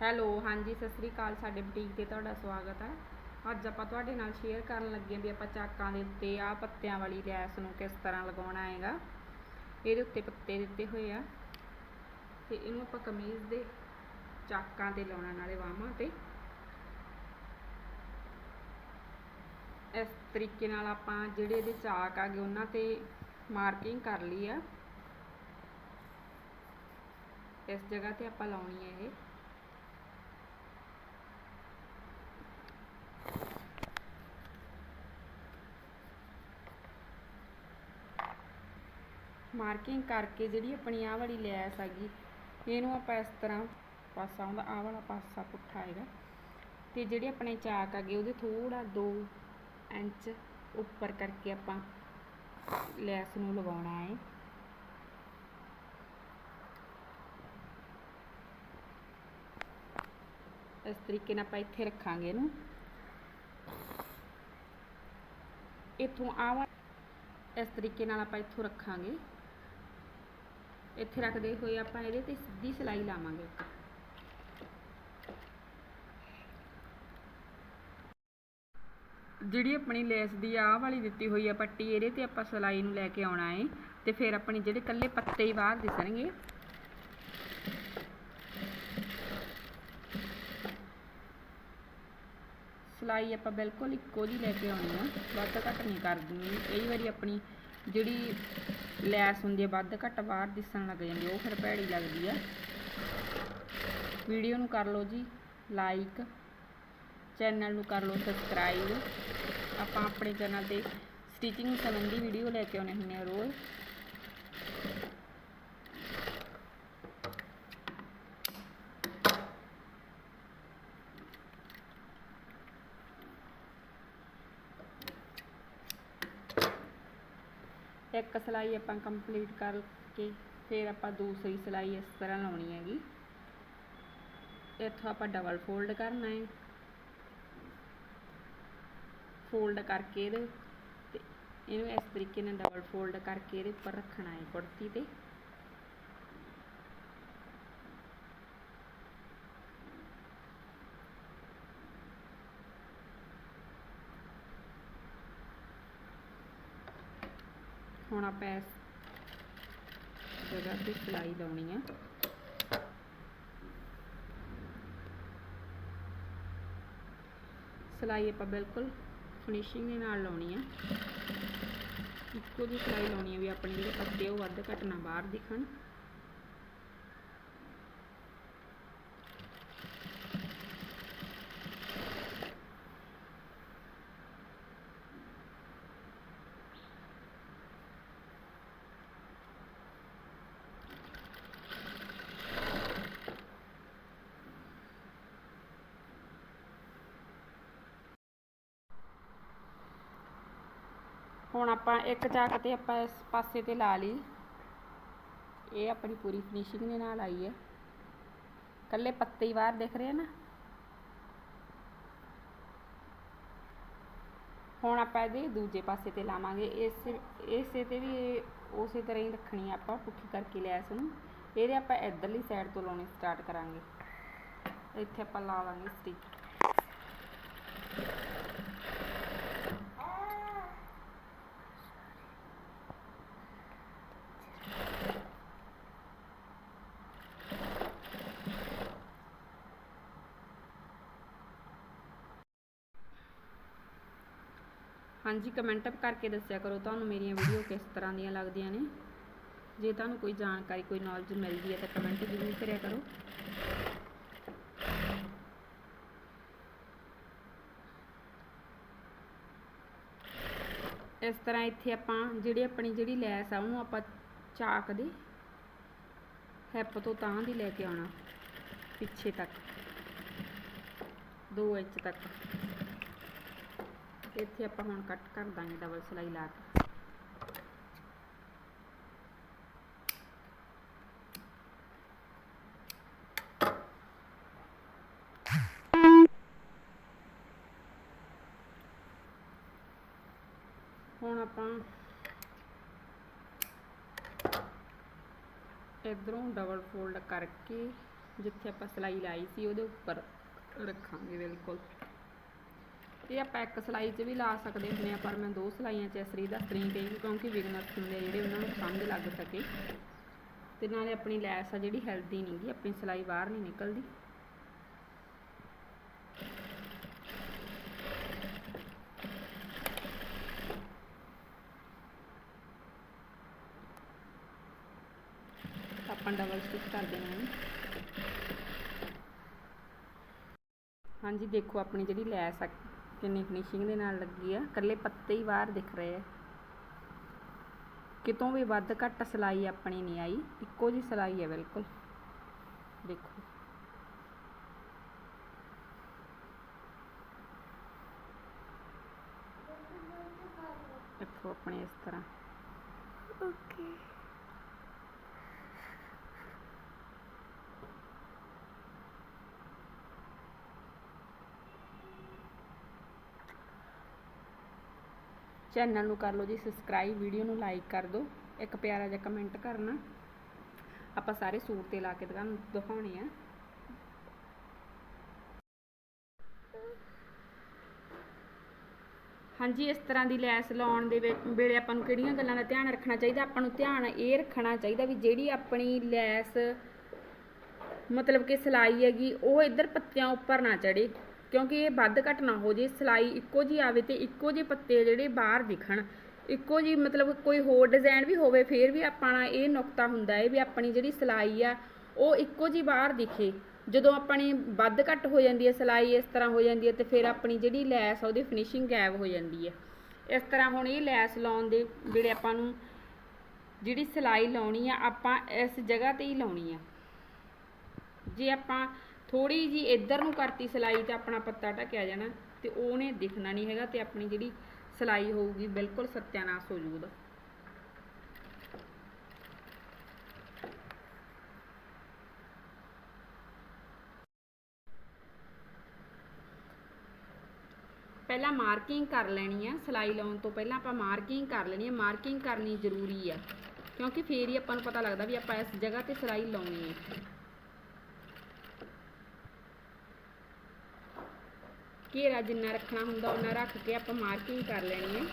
Hello, ਹਾਂਜੀ, ਸਤਿ ਸ੍ਰੀ ਅਕਾਲ ਸਾਡੇ boutique ਤੇ ਤੁਹਾਡਾ ਸਵਾਗਤ ਹੈ। ਅੱਜ ਆਪਾਂ ਤੁਹਾਡੇ ਨਾਲ ਸ਼ੇਅਰ ਕਰਨ ਲੱਗੇ ਵੀ ਆਪਾਂ ਚਾਕਾਂ ਦੇ ਉੱਤੇ ਆਹ ਪੱਤਿਆਂ ਵਾਲੀ ਲੈਸ ਨੂੰ ਕਿਸ ਤਰ੍ਹਾਂ ਲਗਾਉਣਾ ਹੈਗਾ। ਇਹਦੇ ਉੱਤੇ ਪੱਤੇ ਦਿੱਤੇ ਹੋਏ ਆ ਤੇ ਇਹਨੂੰ ਆਪਾਂ ਕਮੀਜ਼ ਦੇ ਚਾਕਾਂ ਤੇ ਲਾਉਣਾ ਨਾਲੇ ਬਾਹਾਂ ਤੇ ਇਸ ਤਰੀਕੇ ਨਾਲ ਆਪਾਂ ਜਿਹੜੇ ਇਹਦੇ ਚਾਕ ਆ ਗਏ ਉਹਨਾਂ ਤੇ ਮਾਰਕਿੰਗ ਕਰ ਲਈ ਆ। ਇਸ ਜਗ੍ਹਾ ਤੇ ਆਪਾਂ ਲਾਉਣੀ ਹੈ ਇਹ। ਮਾਰਕਿੰਗ ਕਰਕੇ ਜਿਹੜੀ ਆਪਣੀ ਆਹ ਵਾਲੀ ਲੈਸ ਹੈਗੀ, ਇਹਨੂੰ ਆਪਾਂ ਇਸ ਤਰ੍ਹਾਂ ਪਾਸਾ ਆਉਂਦਾ, ਆਹ ਵਾਲਾ ਪਾਸਾ ਪੁੱਠਾ ਹੈਗਾ। ਤੇ ਜਿਹੜੇ ਆਪਣੇ ਚਾਕ ਹੈਗੇ, ਉਹਦੇ ਥੋੜਾ 2 ਇੰਚ ਉੱਪਰ ਕਰਕੇ ਆਪਾਂ ਲੈਸ ਨੂੰ ਲਗਾਉਣਾ ਹੈ। ਇਸ ਤਰੀਕੇ ਨਾਲ ਆਪਾਂ ਇੱਥੇ ਰੱਖਾਂਗੇ ਇਹਨੂੰ। ਇੱਥੋਂ ਆਵਾ ਇਸ ਤਰੀਕੇ ਨਾਲ ਆਪਾਂ ਇੱਥੋਂ ਰੱਖਾਂਗੇ। ਇੱਥੇ ਰੱਖਦੇ ਹੋਏ ਆਪਾਂ ਇਹਦੇ ਤੇ ਸਿੱਧੀ ਸਿਲਾਈ ਲਾਵਾਂਗੇ ਜਿਹੜੀ ਆਪਣੀ ਲੈਸ ਦੀ ਆਹ ਵਾਲੀ ਦਿੱਤੀ ਹੋਈ ਆ ਪੱਟੀ, ਇਹਦੇ ਤੇ ਆਪਾਂ ਸਿਲਾਈ ਨੂੰ ਲੈ ਕੇ ਆਉਣਾ ਹੈ ਤੇ ਫਿਰ ਆਪਣੇ ਜਿਹੜੇ ਕੱਲੇ ਪੱਤੇ ਹੀ ਬਾਹਰ ਦਿਸਣਗੇ। ਸਿਲਾਈ ਆਪਾਂ ਬਿਲਕੁਲ ਇੱਕੋ ਜਿਹੀ ਲੈ ਕੇ ਆਉਣੀ ਆ, ਵੱਧ ਘੱਟ ਨਹੀਂ ਕਰਨੀ ਕਈ ਵਾਰੀ ਆਪਣੀ ਜਿਹੜੀ ਲੈਸ ਹੁੰਦੀ ਹੈ, ਵੱਧ ਘੱਟ ਬਾਹਰ ਦਿਸਣ ਲੱਗ ਜਾਂਦੀ ਉਹ ਫਿਰ ਭੈੜੀ ਲੱਗਦੀ ਆ ਵੀਡੀਓ ਨੂੰ ਕਰ ਲਓ ਜੀ ਲਾਈਕ ਚੈਨਲ ਨੂੰ ਕਰ ਲਓ ਸਬਸਕ੍ਰਾਈਬ ਆਪਾਂ ਆਪਣੇ ਚੈਨਲ ਤੇ ਸਟਿਚਿੰਗ ਸੰਬੰਧੀ ਵੀਡੀਓ ਲੈ ਕੇ ਆਉਣੇ ਹੁੰਦੇ ਆ ਰੋਜ਼। ਇੱਕ ਸਿਲਾਈ ਆਪਾਂ ਕੰਪਲੀਟ ਕਰਕੇ ਫਿਰ ਆਪਾਂ ਦੂਸਰੀ ਸਿਲਾਈ ਇਸ ਤਰ੍ਹਾਂ ਲਾਉਣੀ ਹੈਗੀ। ਇੱਥੋਂ ਆਪਾਂ ਡਬਲ ਫੋਲਡ ਕਰਨਾ ਹੈ। ਫੋਲਡ ਕਰਕੇ ਇਹਦੇ ਤੇ ਇਹਨੂੰ ਇਸ ਤਰੀਕੇ ਨਾਲ ਡਬਲ ਫੋਲਡ ਕਰਕੇ ਇਹਦੇ ਉੱਪਰ ਰੱਖਣਾ ਹੈ ਕੁੜਤੀ ਤੇ। ਹੁਣ ਆਪਾਂ ਇਸ ਜਗ੍ਹਾ ਤੇ ਸਿਲਾਈ ਲਾਉਣੀ ਆ। ਸਿਲਾਈ ਆਪਾਂ ਬਿਲਕੁਲ ਫਿਨਿਸ਼ਿੰਗ ਦੇ ਨਾਲ ਲਾਉਣੀ ਆ। ਇੱਕੋ ਜਿਹੀ ਸਿਲਾਈ ਲਾਉਣੀ ਆ ਵੀ ਆਪਣੇ ਜਿਹੜੇ ਪੱਤੇ ਉਹ ਵੱਧ ਘੱਟ ਬਾਹਰ ਦਿਖਣ। ਹੁਣ ਆਪਾਂ ਇੱਕ ਚਾਕ ਤੇ ਆਪਾਂ ਇਸ ਪਾਸੇ ਤੇ ਲਾ ਲਈ। ਇਹ ਆਪਣੀ ਪੂਰੀ ਫਿਨਿਸ਼ਿੰਗ ਦੇ ਨਾਲ ਆਈ ਹੈ। ਕੱਲੇ ਪੱਤੇ ਹੀ ਬਾਹਰ ਦਿਖ ਰਹੇ ਨਾ। ਹੁਣ ਆਪਾਂ ਇਹਦੇ ਦੂਜੇ ਪਾਸੇ ਤੇ ਲਾਵਾਂਗੇ। ਇਸ, ਇਸੇ ਤੇ ਵੀ ਇਹ ਉਸੇ ਤਰ੍ਹਾਂ ਹੀ ਰੱਖਣੀ ਆ ਆਪਾਂ ਪੁੱਠੀ ਕਰਕੇ ਲੈਸ ਨੂੰ ਇਹਦੇ ਆਪਾਂ ਇਧਰਲੀ ਸਾਈਡ ਤੋਂ ਲਾਉਣੀ ਸਟਾਰਟ ਕਰਾਂਗੇ। ਇੱਥੇ ਆਪਾਂ ਲਾ ਲਾਵਾਂਗੇ ਸਟਿਚ ਹਾਂਜੀ ਕਮੈਂਟ ਕਰਕੇ ਦੱਸਿਆ ਕਰੋ ਤੁਹਾਨੂੰ ਮੇਰੀਆਂ ਵੀਡੀਓ ਕਿਸ ਤਰ੍ਹਾਂ ਦੀਆਂ ਲੱਗਦੀਆਂ ਨੇ। ਜੇ ਤੁਹਾਨੂੰ ਕੋਈ ਜਾਣਕਾਰੀ, ਕੋਈ ਨੌਲੇਜ ਮਿਲਦੀ ਹੈ ਤਾਂ ਕਮੈਂਟ ਜ਼ਰੂਰ ਕਰਿਆ ਕਰੋ। ਇਸ ਤਰ੍ਹਾਂ ਇੱਥੇ ਆਪਾਂ ਜਿਹੜੀ ਆਪਣੀ ਜਿਹੜੀ ਲੈਸ ਆ, ਉਹਨੂੰ ਆਪਾਂ ਚਾਕ ਦੇ ਹੈਪ ਤੋਂ ਤਾਂ ਦੀ ਲੈ ਕੇ ਆਉਣਾ, ਪਿੱਛੇ ਤੱਕ 2 ਇੰਚ ਤੱਕ। ਇੱਥੇ ਆਪਾਂ ਹੁਣ ਕੱਟ ਕਰ ਦਾਂਗੇ ਡਬਲ ਸਿਲਾਈ ਲਾ ਕੇ। ਹੁਣ ਆਪਾਂ ਇਧਰੋਂ ਡਬਲ ਫੋਲਡ ਕਰਕੇ ਜਿੱਥੇ ਆਪਾਂ ਸਲਾਈ ਲਾਈ ਸੀ ਉਹਦੇ ਉੱਪਰ ਰੱਖਾਂਗੇ ਬਿਲਕੁਲ। ਇਹ ਆਪਾਂ ਇੱਕ ਸਲਾਈ 'ਚ ਵੀ ਲਾ ਸਕਦੇ ਹੁੰਦੇ ਆ, ਪਰ ਮੈਂ ਦੋ ਸਲਾਈਆਂ 'ਚ ਇਸ ਦੱਸ ਰਹੀ ਤੇ ਕਿਉਂਕਿ ਬਿਗਨਰਸ ਹੁੰਦੇ ਆ ਜਿਹੜੇ ਉਹਨਾਂ ਨੂੰ ਸਮਝ ਲੱਗ ਸਕੇ। ਤੇ ਨਾਲੇ ਆਪਣੀ ਲੈਸ ਆ ਜਿਹੜੀ ਹੈਲਦੀ ਨਹੀਂਗੀ ਆਪਣੀ ਸਲਾਈ ਬਾਹਰ ਨਹੀਂ ਨਿਕਲਦੀ। ਆਪਾਂ ਡਬਲ ਸਟਿਚ ਕਰ ਦੇਣਾ ਹੈ ਹਾਂਜੀ, ਦੇਖੋ ਆਪਣੀ ਜਿਹੜੀ ਲੈਸ ਆ ਕਿੰਨੀ ਫਿਨਿਸ਼ਿੰਗ ਦੇ ਨਾਲ ਲੱਗੀ ਆ। ਇਕੱਲੇ ਪੱਤੇ ਹੀ ਬਾਹਰ ਦਿਖ ਰਹੇ ਆ। ਕਿਤੋਂ ਵੀ ਵੱਧ ਘੱਟ ਸਲਾਈ ਆਪਣੀ ਨਹੀਂ ਆਈ। ਇੱਕੋ ਜੀ ਸਲਾਈ ਹੈ ਬਿਲਕੁਲ। ਦੇਖੋ। ਦੇਖੋ ਆਪਣੇ ਇਸ ਤਰ੍ਹਾਂ। ਓਕੇ। ਚੈਨਲ ਨੂੰ ਕਰ ਲਓ ਜੀ ਸਬਸਕ੍ਰਾਈਬ ਵੀਡੀਓ ਨੂੰ ਲਾਈਕ ਕਰ ਦਿਓ। ਇੱਕ ਪਿਆਰਾ ਜਿਹਾ ਕਮੈਂਟ ਕਰਨਾ। ਆਪਾਂ ਸਾਰੇ ਸੂਟ ਤੇ ਲਾ ਕੇ ਤੁਹਾਨੂੰ ਦਿਖਾਉਣੇ ਆ। ਹਾਂਜੀ, ਇਸ ਤਰ੍ਹਾਂ ਦੀ ਲੈਸ ਲਾਉਣ ਦੇ ਵੇਲੇ ਆਪਾਂ ਨੂੰ ਕਿਹੜੀਆਂ ਗੱਲਾਂ ਦਾ ਧਿਆਨ ਰੱਖਣਾ ਚਾਹੀਦਾ? ਆਪਾਂ ਨੂੰ ਧਿਆਨ ਇਹ ਰੱਖਣਾ ਚਾਹੀਦਾ ਵੀ ਜਿਹੜੀ ਆਪਣੀ ਲੈਸ ਮਤਲਬ ਕਿ ਸਿਲਾਈ ਹੈਗੀ, ਉਹ ਇੱਧਰ ਪੱਤਿਆਂ ਉੱਪਰ ਨਾ ਚੜੇ ਕਿਉਂਕਿ ਇਹ ਵੱਧ ਘੱਟ ਨਾ ਹੋ ਜੇ, ਸਿਲਾਈ ਇੱਕੋ ਜੀ ਆਵੇ ਤੇ ਇੱਕੋ ਜਿਹੇ ਪੱਤੇ ਜਿਹੜੇ ਬਾਹਰ ਦਿਖਣ। ਇੱਕੋ ਜੀ ਮਤਲਬ ਕੋਈ ਹੋਰ ਡਿਜ਼ਾਈਨ ਵੀ ਹੋਵੇ, ਫੇਰ ਵੀ ਆਪਾਂ ਇਹ ਨੁਕਤਾ ਹੁੰਦਾ ਹੈ ਵੀ ਆਪਣੀ ਜਿਹੜੀ ਸਿਲਾਈ ਆ, ਉਹ ਇੱਕੋ ਜੀ ਬਾਹਰ ਦਿਖੇ। ਜਦੋਂ ਆਪਣੀ ਵੱਧ ਘੱਟ ਹੋ ਜਾਂਦੀ ਹੈ, ਸਿਲਾਈ ਇਸ ਤਰ੍ਹਾਂ ਹੋ ਜਾਂਦੀ ਹੈ ਤੇ ਫਿਰ ਆਪਣੀ ਜਿਹੜੀ ਲੈਸ ਆ, ਉਹਦੀ ਫਿਨਿਸ਼ਿੰਗ ਗਾਇਬ ਹੋ ਜਾਂਦੀ ਹੈ। ਇਸ ਤਰ੍ਹਾਂ ਹੁਣ ਇਹ ਲੈਸ ਲਾਉਣ ਦੇ ਜਿਹੜੇ ਆਪਾਂ ਨੂੰ ਜਿਹੜੀ ਸਿਲਾਈ ਲਾਉਣੀ ਆ, ਆਪਾਂ ਇਸ ਜਗ੍ਹਾ ਤੇ ਹੀ ਲਾਉਣੀ ਆ। ਜੇ ਆਪਾਂ ਥੋੜੀ ਜੀ ਇੱਧਰ ਨੂੰ ਕਰਤੀ ਸਿਲਾਈ ਤਾਂ ਆਪਣਾ ਪੱਤਾ ਢਕਿਆ ਜਾਣਾ ਤੇ ਉਹਨੇ ਦਿਖਣਾ ਨਹੀਂ ਹੈਗਾ ਤੇ ਆਪਣੀ ਜਿਹੜੀ ਸਿਲਾਈ ਹੋਊਗੀ ਬਿਲਕੁਲ ਸਤਿਆਨਾਸ਼ ਹੋ ਜੂ ਪਹਿਲਾਂ ਮਾਰਕਿੰਗ ਕਰ ਲੈਣੀ ਆ, ਸਿਲਾਈ ਲਾਉਣ ਤੋਂ ਪਹਿਲਾਂ ਆਪਾਂ ਮਾਰਕਿੰਗ ਕਰ ਲੈਣੀ ਆ। ਮਾਰਕਿੰਗ ਕਰਨੀ ਜ਼ਰੂਰੀ ਆ, ਕਿਉਂਕਿ ਫੇਰ ਹੀ ਆਪਾਂ ਨੂੰ ਪਤਾ ਲੱਗਦਾ ਵੀ ਆਪਾਂ ਇਸ ਜਗ੍ਹਾ ਤੇ ਸਿਲਾਈ ਲਾਉਣੀ ਹੈ ਘੇਰਾ ਜਿੰਨਾ ਰੱਖਣਾ ਹੁੰਦਾ ਉਹਨਾਂ ਰੱਖ ਕੇ ਆਪਾਂ ਮਾਰਕਿੰਗ ਕਰ ਲੈਣੀ ਹੈ।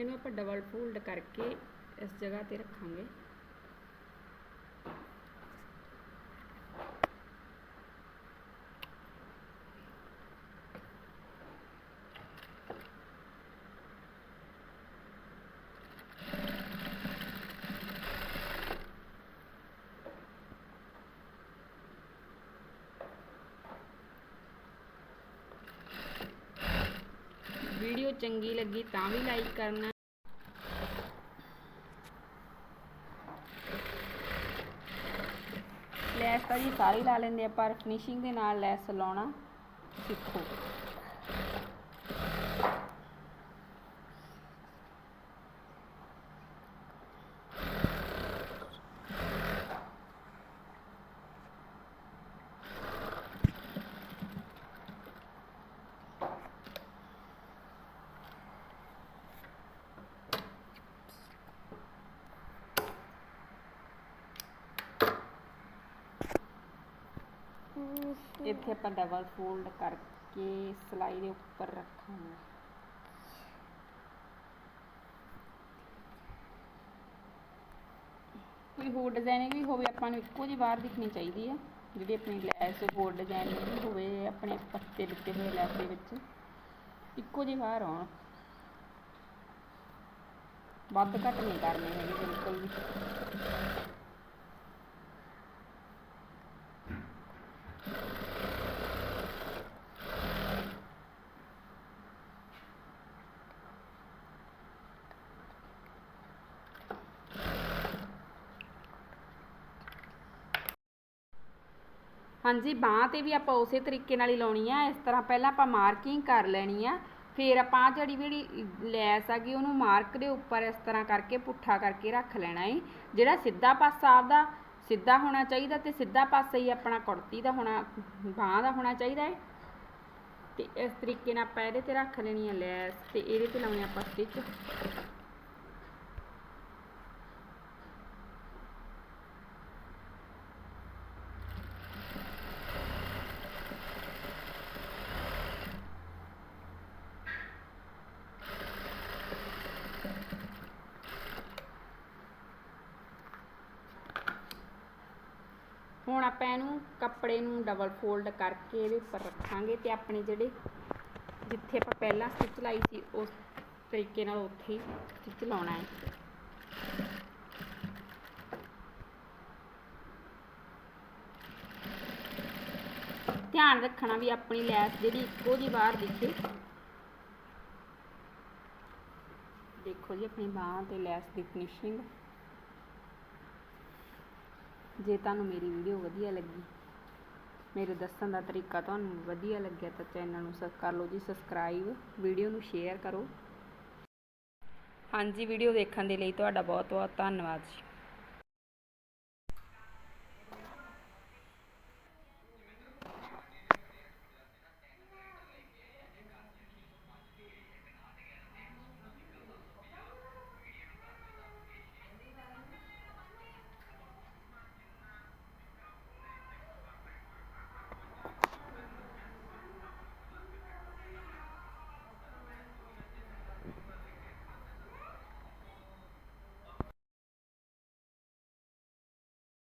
ਇਹਨੂੰ ਆਪਾਂ ਡਬਲ ਫੋਲਡ ਕਰਕੇ ਇਸ ਜਗ੍ਹਾ ਤੇ ਰੱਖਾਂਗੇ ਵੀਡੀਓ ਚੰਗੀ ਲੱਗੀ ਤਾਂ ਵੀ ਲਾਈਕ ਕਰਨਾ ਲੈਸ ਤਾਂ ਜੀ ਸਾਰੇ ਲਾ ਲੈਂਦੇ ਆ ਪਰ ਫਿਨਿਸ਼ਿੰਗ ਦੇ ਨਾਲ ਲੈਸ ਲਾਉਣਾ ਸਿੱਖੋ। ਇੱਥੇ ਆਪਾਂ ਡਬਲ ਫੋਲਡ ਕਰਕੇ ਸਿਲਾਈ ਦੇ ਉੱਪਰ ਰੱਖਾਂਗੇ। ਕੋਈ ਹੋਰ ਡਿਜ਼ਾਈਨਿੰਗ ਵੀ ਹੋਵੇ, ਆਪਾਂ ਨੂੰ ਇੱਕੋ ਜਿਹੀ ਬਾਹਰ ਦਿਖਣੀ ਚਾਹੀਦੀ ਹੈ ਜਿਹੜੀ ਆਪਣੀ ਲੈਸ ਹੋਰ ਡਿਜ਼ਾਈਨਿੰਗ ਵੀ ਹੋਵੇ, ਆਪਣੇ ਪੱਤੇ ਦਿੱਤੇ ਹੋਏ ਲੈਸ ਦੇ ਵਿੱਚ। ਇੱਕੋ ਜਿਹੇ ਬਾਹਰ ਆਉਣ। ਵੱਧ ਘੱਟ ਨਹੀਂ ਕਰਨੇ ਹੈਗੇ, ਬਿਲਕੁਲ ਵੀ। ਹਾਂਜੀ, ਬਾਂਹ ਤੇ ਵੀ ਆਪਾਂ ਉਸੇ ਤਰੀਕੇ ਨਾਲ ਹੀ ਲਾਉਣੀ ਆ। ਇਸ ਤਰ੍ਹਾਂ ਪਹਿਲਾਂ ਆਪਾਂ ਮਾਰਕਿੰਗ ਕਰ ਲੈਣੀ ਆ। ਫਿਰ ਆਪਾਂ ਜਿਹੜੀ ਜਿਹੜੀ ਲੈਸ ਹੈਗੀ, ਉਹਨੂੰ ਮਾਰਕ ਦੇ ਉੱਪਰ ਇਸ ਤਰ੍ਹਾਂ ਕਰਕੇ, ਪੁੱਠਾ ਕਰਕੇ ਰੱਖ ਲੈਣਾ ਏ। ਜਿਹੜਾ ਸਿੱਧਾ ਪਾਸਾ ਆਪਦਾ ਸਿੱਧਾ ਹੋਣਾ ਚਾਹੀਦਾ ਤੇ ਸਿੱਧਾ ਪਾਸਾ ਹੀ ਆਪਣਾ ਕੁੜਤੀ ਦਾ ਹੋਣਾ, ਬਾਹਾਂ ਦਾ ਹੋਣਾ ਚਾਹੀਦਾ ਏ। ਤੇ ਇਸ ਤਰੀਕੇ ਨਾਲ ਆਪਾਂ ਇਹਦੇ ਤੇ ਰੱਖ ਲੈਣੀ ਹੈ ਲੈਸ ਤੇ ਇਹਦੇ ਤੇ ਲਾਉਣੀ ਆਪਾਂ ਸਟਿਚ ਹੁਣ ਆਪਾਂ ਇਹਨੂੰ ਕੱਪੜੇ ਨੂੰ ਡਬਲ ਫੋਲਡ ਕਰਕੇ ਇਹਦੇ ਉੱਪਰ ਰੱਖਾਂਗੇ ਤੇ ਆਪਣੇ ਜਿਹੜੇ ਜਿੱਥੇ ਆਪਾਂ ਪਹਿਲਾਂ ਸਟਿਚ ਲਾਈ ਸੀ, ਉਸ ਤਰੀਕੇ ਨਾਲ ਉੱਥੇ ਹੀ ਸਟਿਚ ਲਾਉਣਾ ਹੈ। ਧਿਆਨ ਰੱਖਣਾ ਵੀ ਆਪਣੀ ਲੈਸ ਜਿਹੜੀ ਇੱਕੋ ਜੀ ਬਾਹਰ ਦਿਖੇ। ਦੇਖੋ ਜੀ, ਆਪਣੀ ਬਾਹਾਂ ਤੇ ਲੈਸ ਦੀ ਫਿਨਿਸ਼ਿੰਗ ਜੇ ਤੁਹਾਨੂੰ ਮੇਰੀ ਵੀਡੀਓ ਵਧੀਆ ਲੱਗੀ, ਮੇਰੇ ਦੱਸਣ ਦਾ ਤਰੀਕਾ ਤੁਹਾਨੂੰ ਵਧੀਆ ਲੱਗਿਆ ਤਾਂ ਚੈਨਲ ਨੂੰ ਸਬ ਕਰ ਲਓ ਜੀ ਸਬਸਕ੍ਰਾਈਬ ਵੀਡੀਓ ਨੂੰ ਸ਼ੇਅਰ ਕਰੋ। ਹਾਂਜੀ ਵੀਡੀਓ ਦੇਖਣ ਦੇ ਲਈ ਤੁਹਾਡਾ ਬਹੁਤ ਬਹੁਤ ਧੰਨਵਾਦ ਜੀ।